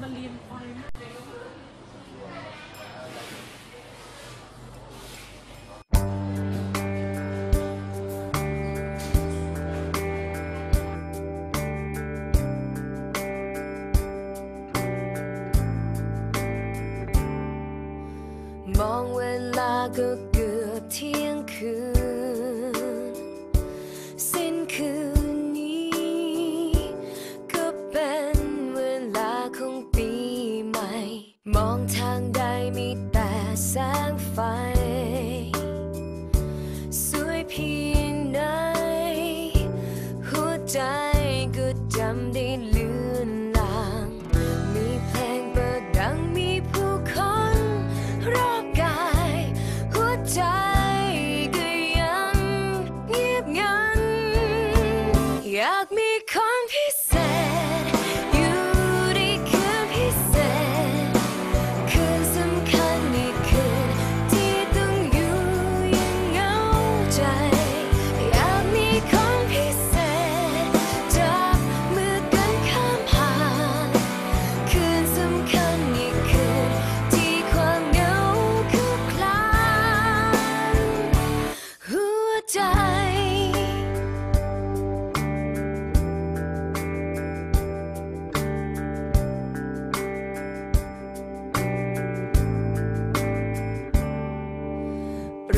มันเรียนไฟมากมองเวลาก็เกือบเที่ยงคืน มองทางใดมีแต่แสงไฟ สวยเพียงไหนหัวใจก็จำได้เลือนลาง มีเพลงเปิดดังมีผู้คนรอบกาย หัวใจก็ยังเงียบงัน อยากมีขอ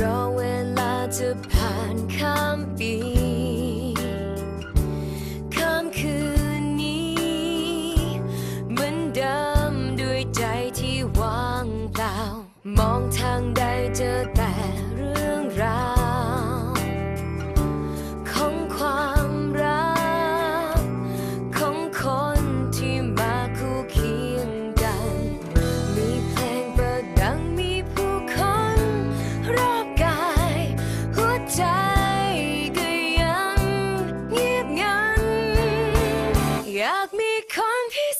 รอเวลาจะผ่านข้ามปีข้ามคืนนี้ เหมือนเดิมด้วยใจที่ว่างเปล่า มองทางใดเจอแต่เรื่องราว become peace.